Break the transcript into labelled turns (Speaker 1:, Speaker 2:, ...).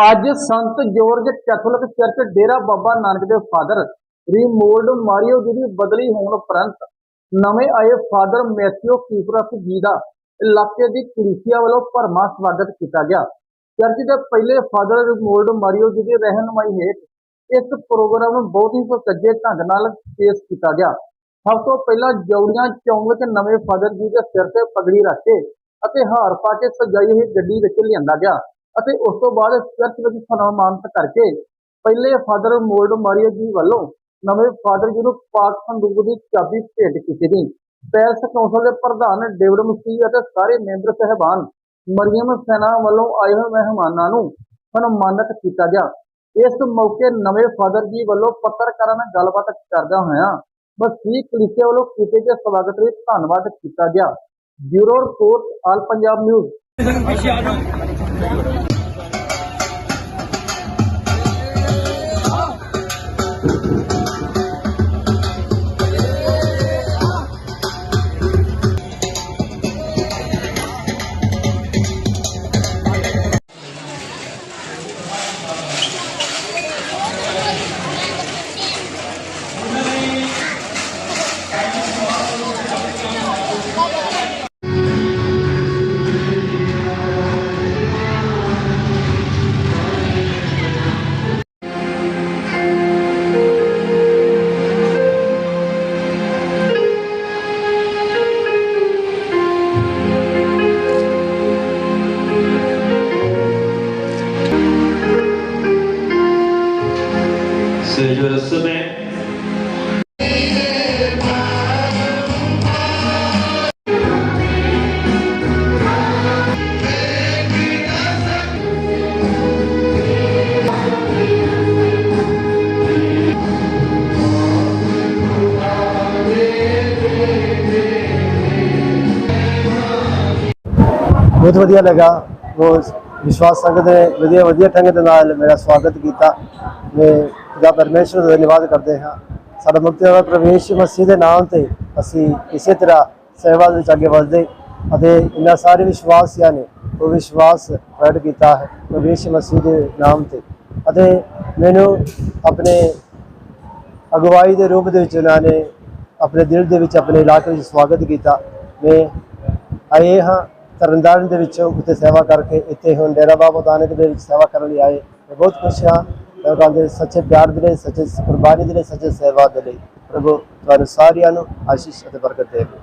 Speaker 1: ਅੱਜ ਸੰਤ George Catholic church Dera Baba Nanak ਦੇ father ਰੀਮੋਲਡ Mario ਜੀ ਦੀ ਬਦਲੀ ਹੋਣ ਉਪਰੰਤ ਨਵੇਂ ਆਏ ਫਾਦਰ ਮੈਥਿਓ ਕੀਪਰਸ ਜੀ ਦਾ ਇਲਾਕੇ ਦੀ ਕਲੀਸਿਆ ਵੱਲੋਂ ਭਰਮਾ ਸਵਾਗਤ ਕੀਤਾ ਗਿਆ। ਚਰਚ ਦੇ ਪਹਿਲੇ ਫਾਦਰ ਰੀਮੋਲਡ ਮਾਰੀਓ ਜੀ ਦੀ ਰਹਿਨਮਾਈ ਹੇਠ ਇਸ ਪ੍ਰੋਗਰਾਮ ਨੂੰ ਬਹੁਤ ਹੀ ਸੁਚੱਜੇ ਢੰਗ ਨਾਲ ਪੇਸ਼ ਕੀਤਾ ਗਿਆ। ਸਭ ਤੋਂ ਪਹਿਲਾਂ ਜੌੜੀਆਂ ਚੌਂਕ ਵਿੱਚ ਨਵੇਂ ਫਾਦਰ ਜੀ ਦੇ ਸਿਰ ਤੇ ਪਗੜੀ ਰੱਖ ਕੇ ਅਤੇ ਹਾਰ ਪਾ ਕੇ ਸਜਾਈ ਹੋਈ ਗੱਡੀ ਵਿੱਚ ਲਿਆਂਦਾ ਗਿਆ। ਅਤੇ ਉਸ ਤੋਂ ਬਾਅਦ ਚਰਚ ਵਿੱਚ ਸਨਮਾਨਿਤ ਕਰਕੇ ਪਹਿਲੇ ਫਾਦਰ ਮੋਲਡ ਮਾਰੀਓ ਜੀ ਵੱਲੋਂ ਨਵੇਂ ਫਾਦਰ ਜੀ ਨੂੰ ਪਾਕ ਸੰਦੂਕ ਦੀ ਚਾਬੀ ਭੇਟ ਕੀਤੀ ਗਈ। ਪੈਲਸ ਕੌਂਸਲ ਦੇ ਪ੍ਰਧਾਨ ਡੇਵਿਡ ਮਸੀਹ ਅਤੇ ਸਾਰੇ ਮੈਂਬਰ ਸਹਿਬਾਨ ਮਰੀਮ ਸੈਨਾ ਵੱਲੋਂ ਆਏ ਹੋਏ ਮਹਿਮਾਨਾਂ ਨੂੰ ਸਨਮਾਨਿਤ ਕੀਤਾ ਗਿਆ। ਇਸ ਮੌਕੇ ਨਵੇਂ ਫਾਦਰ ਜੀ ਵੱਲੋਂ ਪੱਤਰਕਾਰਾਂ ਨਾਲ ਗੱਲਬਾਤ ਕਰਦਿਆਂ ਹੋਇਆ ਮਸੀਹ ਕਲੀਸਿਆ ਵੱਲੋਂ ਕੀਤੇ ਗਏ ਸਵਾਗਤ ਲਈ ਧੰਨਵਾਦ ਕੀਤਾ ਗਿਆ। Bureau report, all Punjab news. Thank you.
Speaker 2: C'est le sommet.
Speaker 3: ਬਹੁਤ ਵਧੀਆ ਲੱਗਾ ਉਹ ਵਿਸ਼ਵਾਸ ਸੰਗਤ ਨੇ ਵਧੀਆ ਵਧੀਆ ਢੰਗ ਦੇ ਨਾਲ ਮੇਰਾ ਸਵਾਗਤ ਕੀਤਾ ਮੈਂ ਖੁਦਾ ਪਰਮੇਸ਼ਰ ਦਾ ਧੰਨਵਾਦ ਕਰਦੇ ਹਾਂ, ਸਾਡਾ ਮੁਕਤੀ ਦਾ ਪ੍ਰਵੇਸ਼ ਮਸੀਹ ਦੇ ਨਾਮ ਤੇ ਅਸੀਂ ਇਸੇ ਤਰ੍ਹਾਂ ਸੇਵਾ ਵਿੱਚ ਅੱਗੇ ਵੱਧਦੇ ਅਤੇ ਇਹਨਾਂ ਸਾਰੇ ਵਿਸ਼ਵਾਸੀਆਂ ਨੇ ਉਹ ਵਿਸ਼ਵਾਸ ਪ੍ਰਗਟ ਕੀਤਾ ਹੈ ਪ੍ਰਵੇਸ਼ ਮਸੀਹ ਦੇ ਨਾਮ ਤੇ ਅਤੇ ਮੈਨੂੰ ਆਪਣੇ ਅਗਵਾਈ ਦੇ ਰੂਪ ਦੇ ਵਿੱਚ ਉਹਨਾਂ ਨੇ ਆਪਣੇ ਦਿਲ ਦੇ ਵਿੱਚ ਆਪਣੇ ਇਲਾਕੇ ਵਿੱਚ ਸਵਾਗਤ ਕੀਤਾ। ਮੈਂ ਆਏ ਹਾਂ ਤਰਨਤਾਰਨ ਦੇ ਵਿੱਚੋਂ ਉੱਥੇ ਸੇਵਾ ਕਰਕੇ ਇੱਥੇ ਹੁਣ ਡੇਰਾ ਬਾਬਾ ਨਾਨਕ ਦੇ ਵਿੱਚ ਸੇਵਾ ਕਰਨ ਲਈ ਆਏ। ਮੈਂ ਬਹੁਤ ਖੁਸ਼ ਹਾਂ ਲੋਕਾਂ ਦੇ ਸੱਚੇ ਪਿਆਰ ਦੇ ਲਈ, ਸੱਚੇ ਕੁਰਬਾਨੀ ਦੇ ਲਈ, ਸੱਚੇ ਸੇਵਾ ਦੇ ਲਈ ਪ੍ਰਭੂ, ਤੁਹਾਨੂੰ ਸਾਰਿਆਂ ਨੂੰ ਆਸ਼ੀਸ਼ ਅਤੇ ਬਰਕਤ ਦੇਵੇ।